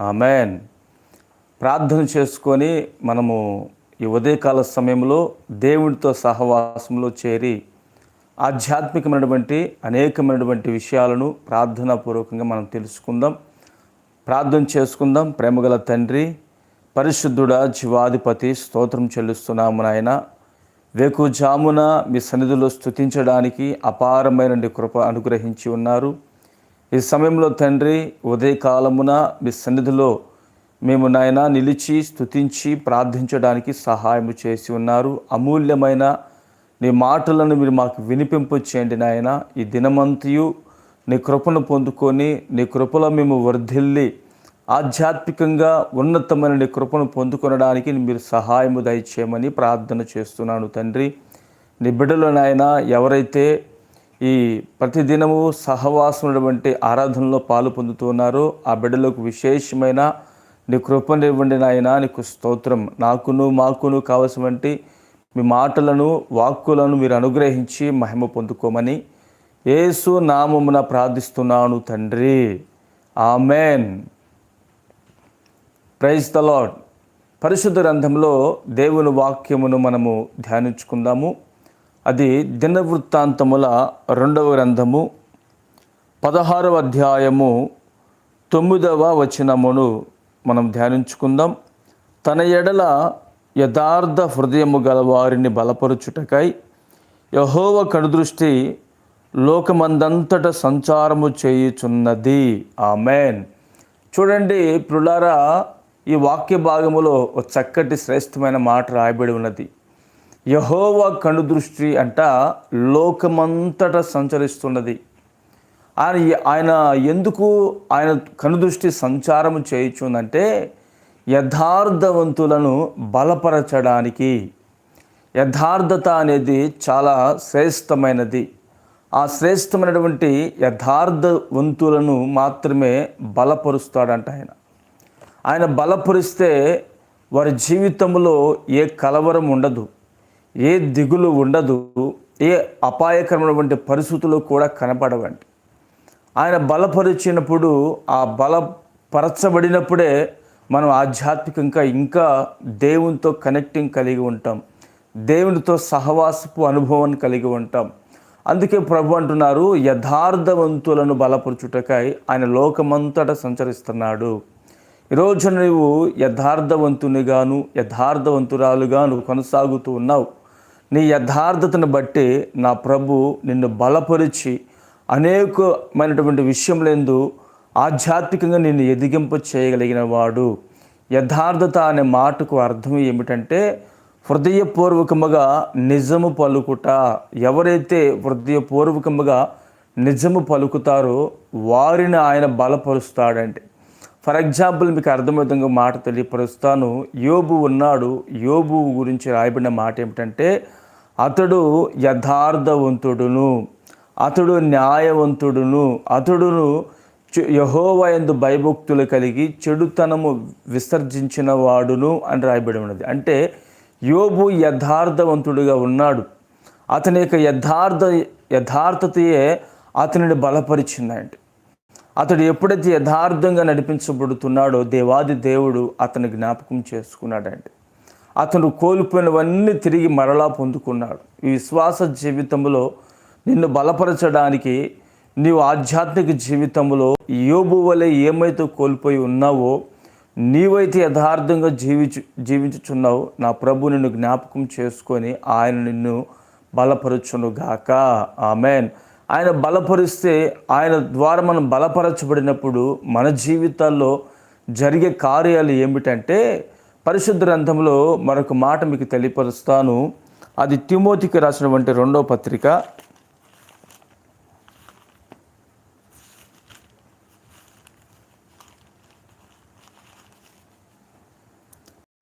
Amen. ప్రార్థన చేసుకొని మనము ఈ ఉదయకాల సమయంలో దేవునితో సహవాసంలో చేరి ఆధ్యాత్మికమైనటువంటి అనేకమైనటువంటి విషయాలను ప్రార్థనాపూర్వకంగా మనం తెలుసుకుందాం. ప్రార్థన చేసుకుందాం. ప్రేమగల తండ్రి పరిశుద్ధుడ జీవాధిపతి స్తోత్రం చెల్లిస్తున్నాము నాయన. వేకుజామున మీ సన్నిధిలో స్థుతించడానికి అపారమైన కృప అనుగ్రహించి ఉన్నారు. ఈ సమయంలో తండ్రి ఉదయకాలమున మీ సన్నిధిలో మేము నాయన నిలిచి స్తుతించి ప్రార్థించడానికి సహాయం చేసి ఉన్నారు. అమూల్యమైన నీ మాటలను మీరు మాకు వినిపింపు చేయండి నాయన. ఈ దినమంతయు నీ కృపను పొందుకొని నీ కృపలో మేము వర్ధిల్లి ఆధ్యాత్మికంగా ఉన్నతమైన నీ కృపను పొందుకొనడానికి మీరు సహాయము దయచేయమని ప్రార్థన చేస్తున్నాను తండ్రి. నీ బిడ్డలో నాయన ఎవరైతే ఈ ప్రతిదినము సహవాసమైనటువంటి ఆరాధనలో పాలు పొందుతున్నారు ఆ బిడ్డలకు విశేషమైన నీ కృపనివ్వండి నాయన నీకు స్తోత్రం. నాకును మాకును కావలసినటువంటి మీ మాటలను వాక్కులను మీరు అనుగ్రహించి మహిమ పొందుకోమని యేసు నామమున ప్రార్థిస్తున్నాను తండ్రి. ఆమెన్. ప్రైజ్ ద లాడ్ పరిశుద్ధ గ్రంథంలో దేవుని వాక్యమును మనము ధ్యానించుకుందాము. అది దినవృత్తాంతముల రెండవ గ్రంథము పదహారవ అధ్యాయము తొమ్మిదవ వచనమును మనం ధ్యానించుకుందాం. తన ఎడల యథార్థ హృదయము గల వారిని బలపరుచుటకై యహోవ కనుదృష్టి లోకమందంతట సంచారము చేయుచున్నది. ఆమెన్. చూడండి ప్రులారా ఈ వాక్య భాగములో ఒక చక్కటి శ్రేష్టమైన మాట రాయబడి ఉన్నది. యహోవ కనుదృష్టి అంట లోకమంతట సంచరిస్తున్నది. ఆయన ఆయన ఎందుకు ఆయన కనుదృష్టి సంచారం చేయించుందంటే యథార్థవంతులను బలపరచడానికి. యథార్థత అనేది చాలా శ్రేష్టమైనది. ఆ శ్రేష్టమైనటువంటి యథార్థవంతులను మాత్రమే బలపరుస్తాడంట ఆయన. ఆయన బలపరిస్తే వారి జీవితంలో ఏ కలవరం ఉండదు. ఏ దిగులు ఉండదు ఏ అపాయకరమైనటువంటి పరిస్థితులు కూడా కనపడవండి. ఆయన బలపరిచినప్పుడు ఆ బలపరచబడినప్పుడే మనం ఆధ్యాత్మికంగా ఇంకా దేవునితో కనెక్టింగ్ కలిగి ఉంటాం. దేవునితో సహవాసపు అనుభవాన్ని కలిగి ఉంటాం. అందుకే ప్రభు అంటున్నారు యథార్థవంతులను బలపరచుటకై ఆయన లోకమంతటా సంచరిస్తున్నాడు. ఈరోజు నువ్వు యథార్థవంతునిగాను యథార్థవంతురాలుగాను కొనసాగుతూ ఉన్నావు. నీ యథార్థతను బట్టి నా ప్రభు నిన్ను బలపరిచి అనేకమైనటువంటి విషయంలందు ఆధ్యాత్మికంగా నిన్ను ఎదిగింప చేయగలిగిన వాడు యథార్థత అనే మాటకు అర్థం ఏమిటంటే హృదయపూర్వకముగా నిజము పలుకుట. ఎవరైతే హృదయపూర్వకముగా నిజము పలుకుతారో వారిని ఆయన బలపరుస్తాడంటే. ఫర్ ఎగ్జాంపుల్ మీకు అర్థమవుతుంగా మాట తెలియపరుస్తాను. యోబు ఉన్నాడు. యోబు గురించి రాయబడిన మాట ఏమిటంటే అతడు యథార్థవంతుడును అతడు న్యాయవంతుడును అతడును యహోవయందు భయభక్తులు కలిగి చెడుతనము విసర్జించిన వాడును అని రాయబడి ఉన్నది. అంటే యోబు యథార్థవంతుడుగా ఉన్నాడు. అతని యొక్క యథార్థ యథార్థతయే అతనిని బలపరిచిందండి అతడు ఎప్పుడైతే యథార్థంగా నడిపించబడుతున్నాడో దేవాది దేవుడు అతను జ్ఞాపకం చేసుకున్నాడండి. అతను కోల్పోయినవన్నీ తిరిగి మరలా పొందుకున్నాడు. ఈ విశ్వాస జీవితంలో నిన్ను బలపరచడానికి నీవు ఆధ్యాత్మిక జీవితంలో యోబు వలె ఏమైతే కోల్పోయి ఉన్నావో నీవైతే యథార్థంగా జీవించు జీవించుచున్నావు నా ప్రభు నిన్ను జ్ఞాపకం చేసుకొని ఆయన నిన్ను బలపరచునుగాక. ఆమెన్. ఆయన బలపరిస్తే ఆయన ద్వారా మనం బలపరచబడినప్పుడు మన జీవితాల్లో జరిగే కార్యాలు ఏమిటంటే పరిశుద్ధ గ్రంథంలో మరొక మాట మీకు తెలియపరుస్తాను. అది తిమోతికి రాసినటువంటి రెండో పత్రిక.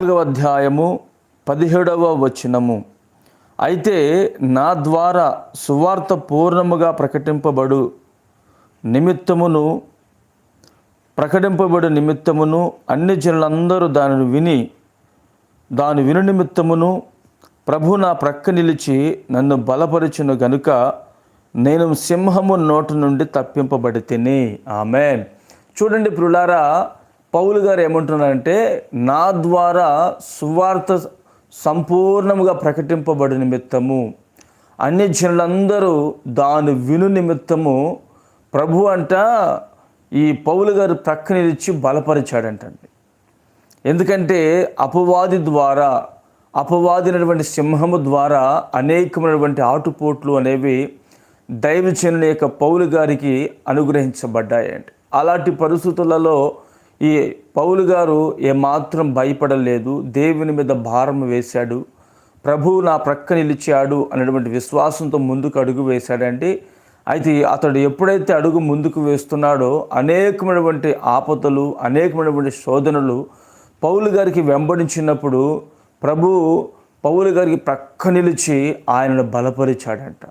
నాలుగవ అధ్యాయము పదిహేడవ వచనము. అయితే నా ద్వారా సువార్త పూర్ణముగా ప్రకటింపబడు నిమిత్తమును ప్రకటింపబడు నిమిత్తమును అన్ని జనులందరూ దానిని విని దాని విను నిమిత్తమును ప్రభు నా ప్రక్క నిలిచి నన్ను బలపరిచిన గనుక నేను సింహము నోటు నుండి తప్పింపబడి తిని ఆమెన్. చూడండి ప్రులారా పౌలు గారు ఏమంటున్నారంటే నా ద్వారా సువార్త సంపూర్ణముగా ప్రకటింపబడి నిమిత్తము. అన్ని జనులందరూ దాని విను నిమిత్తము. ప్రభు అంట ఈ పౌలు గారు ప్రక్క బలపరిచాడంటండి. ఎందుకంటే అపవాది ద్వారా అపవాదినటువంటి సింహము ద్వారా అనేకమైనటువంటి ఆటుపోట్లు అనేవి దైవజనుల యొక్క పౌలు గారికి అనుగ్రహించబడ్డాయండి. అలాంటి పరిస్థితులలో ఈ పౌలు గారు ఏమాత్రం భయపడలేదు దేవుని మీద భారం వేశాడు ప్రభువు నా ప్రక్క నిలిచాడు అనేటువంటి విశ్వాసంతో ముందుకు అడుగు వేశాడండి. అయితే అతడు ఎప్పుడైతే అడుగు ముందుకు వేస్తున్నాడో అనేకమైనటువంటి ఆపదలు అనేకమైనటువంటి శోధనలు పౌలు గారికి వెంబడించినప్పుడు ప్రభు పౌలు గారికి ప్రక్క నిలిచి ఆయనను బలపరిచాడంట.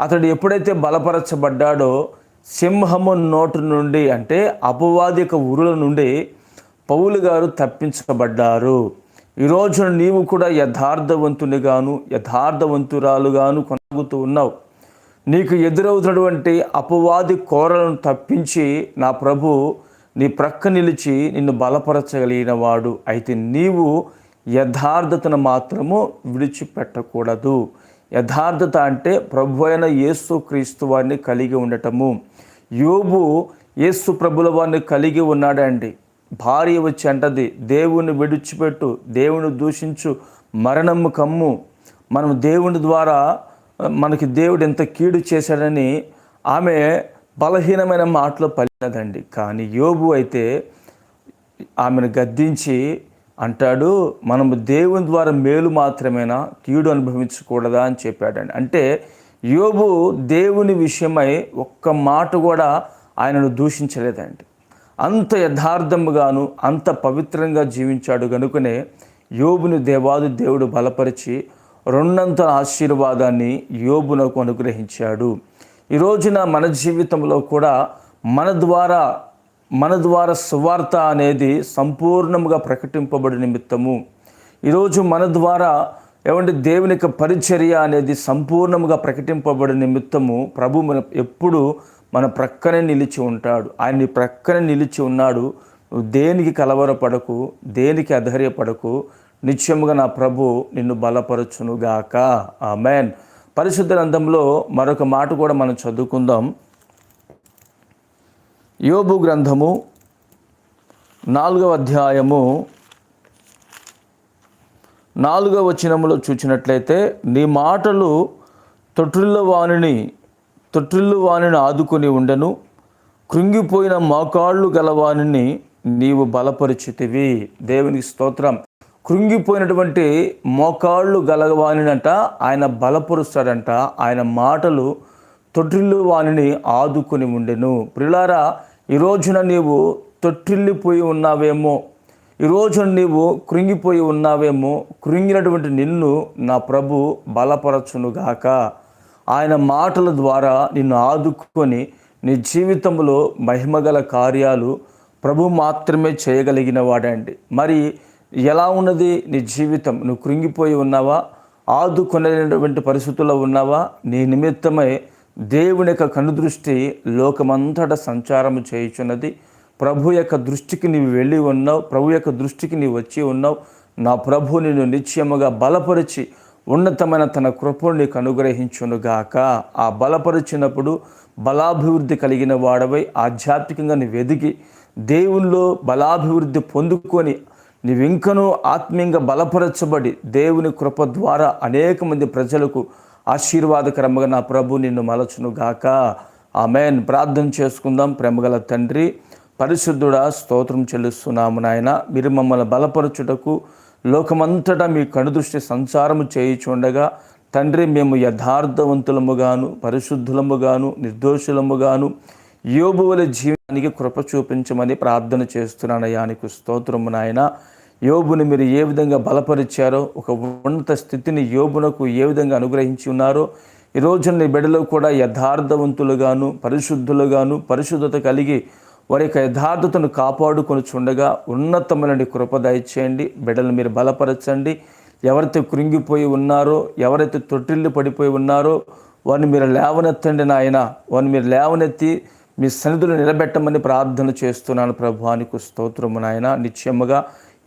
అతడు ఎప్పుడైతే బలపరచబడ్డాడో సింహము నోటు నుండి అంటే అపవాదిక ఉరుల నుండి పౌలు గారు తప్పించబడ్డారు. ఈరోజు నీవు కూడా యథార్థవంతునిగాను యథార్థవంతురాలుగాను కొనసాగుతూ ఉన్నావు. నీకు ఎదురవుతున్నటువంటి అపవాది కోరలను తప్పించి నా ప్రభు నీ ప్రక్క నిలిచి నిన్ను బలపరచగలిగిన వాడు అయితే నీవు యథార్థతను మాత్రము విడిచిపెట్టకూడదు. యథార్థత అంటే ప్రభు అయిన యేసు క్రీస్తు వారిని కలిగి ఉండటము. యోబు యేసు ప్రభుల వారిని కలిగి ఉన్నాడండి. భార్య వచ్చి అంటది దేవుని విడిచిపెట్టు దేవుని దూషించు మరణము కమ్ము. మనం దేవుని ద్వారా మనకి దేవుడు ఎంత కీడు చేశాడని ఆమె బలహీనమైన మాటలు పలినదండి కానీ యోబు అయితే ఆమెను గద్దించి అంటాడు మనము దేవుని ద్వారా మేలు మాత్రమేనా? కీడు అనుభవించకూడదా? అని చెప్పాడండి. అంటే యోబు దేవుని విషయమై ఒక్క మాట కూడా ఆయనను దూషించలేదండి. అంత యథార్థముగాను అంత పవిత్రంగా జీవించాడు కనుకనే యోబుని దేవాది దేవుడు బలపరిచి రెండంతల ఆశీర్వాదాన్ని యోబునకు అనుగ్రహించాడు. ఈ రోజున మన జీవితంలో కూడా మన ద్వారా మన ద్వారా సువార్త అనేది సంపూర్ణముగా ప్రకటింపబడి నిమిత్తము. ఈరోజు మన ద్వారా ఏమంటే దేవుని యొక్క పరిచర్య అనేది సంపూర్ణముగా ప్రకటింపబడి నిమిత్తము ప్రభు మన ఎప్పుడు మన ప్రక్కనే నిలిచి ఉంటాడు. ఆయన ప్రక్కనే నిలిచి ఉన్నాడు. నువ్వు దేనికి కలవరపడకు దేనికి అధైర్యపడకు నిత్యముగా నా ప్రభు నిన్ను బలపరచునుగాక. మ్యాన్ పరిశుద్ధ గ్రంథంలో మరొక మాట కూడా మనం చదువుకుందాం. యోబు గ్రంథము నాలుగవ అధ్యాయము నాలుగవ వచనములో చూచినట్లయితే నీ మాటలు తొట్టిల్ల వాణిని తొట్టిల్లు వాణిని ఆదుకొని ఉండెను. కృంగిపోయిన మోకాళ్ళు గలవాణిని నీవు బలపరిచితివి. దేవునికి స్తోత్రం. కృంగిపోయినటువంటి మోకాళ్ళు గలవాణినంట ఆయన బలపరుస్తాడంట. ఆయన మాటలు తొట్టిల్లు వాణిని ఆదుకొని ఉండెను. ప్రిలారా ఈ రోజున నీవు తొట్టిల్లిపోయి ఉన్నావేమో ఈ రోజున నీవు కృంగిపోయి ఉన్నావేమో కృంగినటువంటి నిన్ను నా ప్రభు బలపరచునుగాక. ఆయన మాటల ద్వారా నిన్ను ఆదుకొని నీ జీవితంలో మహిమగల కార్యాలు ప్రభు మాత్రమే చేయగలిగిన వాడండి మరి ఎలా ఉన్నది నీ జీవితం? నువ్వు కృంగిపోయి ఉన్నావా? ఆదుకునేటువంటి పరిస్థితుల్లో ఉన్నావా? నీ నిమిత్తమై దేవుని యొక్క కనుదృష్టి లోకమంతట సంచారము చేయుచున్నది. ప్రభు యొక్క దృష్టికి నీవు వెళ్ళి ఉన్నావు. ప్రభు యొక్క దృష్టికి నీవు వచ్చి ఉన్నావు. నా ప్రభు నిన్ను నిశ్చయముగా బలపరిచి ఉన్నతమైన తన కృపను నీకు అనుగ్రహించునుగాక ఆ బలపరిచినప్పుడు బలాభివృద్ధి కలిగిన వాడవై ఆధ్యాత్మికంగా నువ్వు ఎదిగి దేవుల్లో బలాభివృద్ధి పొందుకొని నీవింకనూ ఆత్మీయంగా బలపరచబడి దేవుని కృప ద్వారా అనేక మంది ప్రజలకు ఆశీర్వాదకరంగా నా ప్రభు నిన్ను మలచునుగాక ఆమెన్. ప్రార్థన చేసుకుందాం ప్రేమగల తండ్రి. పరిశుద్ధుడా స్తోత్రం చెల్లిస్తున్నాము నాయన. మీరు మమ్మల్ని బలపరచుటకు లోకమంతటా మీ కనుదృష్టి సంచారము చేయిచుండగా. తండ్రి మేము యథార్థవంతులముగాను పరిశుద్ధులముగాను నిర్దోషులముగాను యోబువల జీవనానికి కృప చూపించమని ప్రార్థన చేస్తున్నాను నీకు స్తోత్రము నాయన. యోబుని మీరు ఏ విధంగా బలపరిచారో ఒక ఉన్నత స్థితిని యోబునకు ఏ విధంగా అనుగ్రహించి ఉన్నారో ఈ రోజున నీ బిడ్డలో కూడా యథార్థవంతులుగాను పరిశుద్ధులుగాను పరిశుద్ధత కలిగి వారి యొక్క యథార్థతను కాపాడుకొని చుండగా ఉన్నతమైన కృప దయచేయండి. బిడ్డలు మీరు బలపరచండి. ఎవరైతే కృంగిపోయి ఉన్నారో ఎవరైతే తొట్టిల్లు పడిపోయి ఉన్నారో వారిని మీరు లేవనెత్తండి నాయన. వారిని మీరు లేవనెత్తి మీ సన్నిధులు నిలబెట్టమని ప్రార్థన చేస్తున్నాను ప్రభానికి స్తోత్రము నాయన. నిశ్చయముగా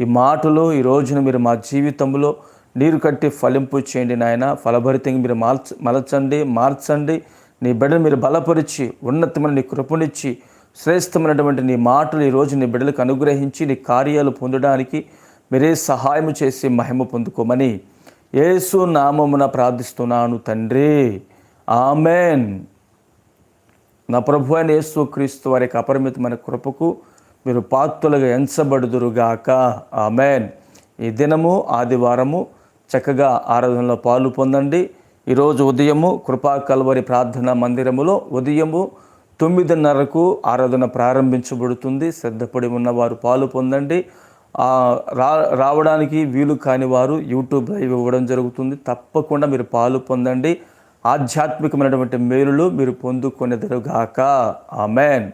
ఈ మాటలు ఈ రోజున మీరు మా జీవితంలో నీరు కట్టి ఫలింపు చేయండి నాయన. ఫలభరితంగా మీరు మార్చ మలచండి మార్చండి. నీ బిడ్డను మీరు బలపరిచి ఉన్నతమైన నీ కృపనిచ్చి శ్రేష్టమైనటువంటి నీ మాటలు ఈరోజు నీ బిడ్డలకు అనుగ్రహించి నీ కార్యాలు పొందడానికి మీరే సహాయం చేసి మహిమ పొందుకోమని యేసు నామమున ప్రార్థిస్తున్నాను తండ్రి. ఆమెన్. నా ప్రభు అయిన యేసు క్రీస్తు వారి యొక్క అపరిమితమైన కృపకు మీరు పాత్రలుగా ఎంచబడుదురుగాక. ఆమెన్. ఈ దినము ఆదివారము చక్కగా ఆరాధనలో పాలు పొందండి. ఈరోజు ఉదయము కృపా కల్వరి ప్రార్థనా మందిరములో ఉదయము తొమ్మిదిన్నరకు ఆరాధన ప్రారంభించబడుతుంది. శ్రద్ధపడి ఉన్నవారు పాలు పొందండి. రా రావడానికి వీలు కాని వారు యూట్యూబ్ లైవ్ ఇవ్వడం జరుగుతుంది. తప్పకుండా మీరు పాలు పొందండి. ఆధ్యాత్మికమైనటువంటి మేలులు మీరు పొందుకునేదరుగాక. ఆమెన్.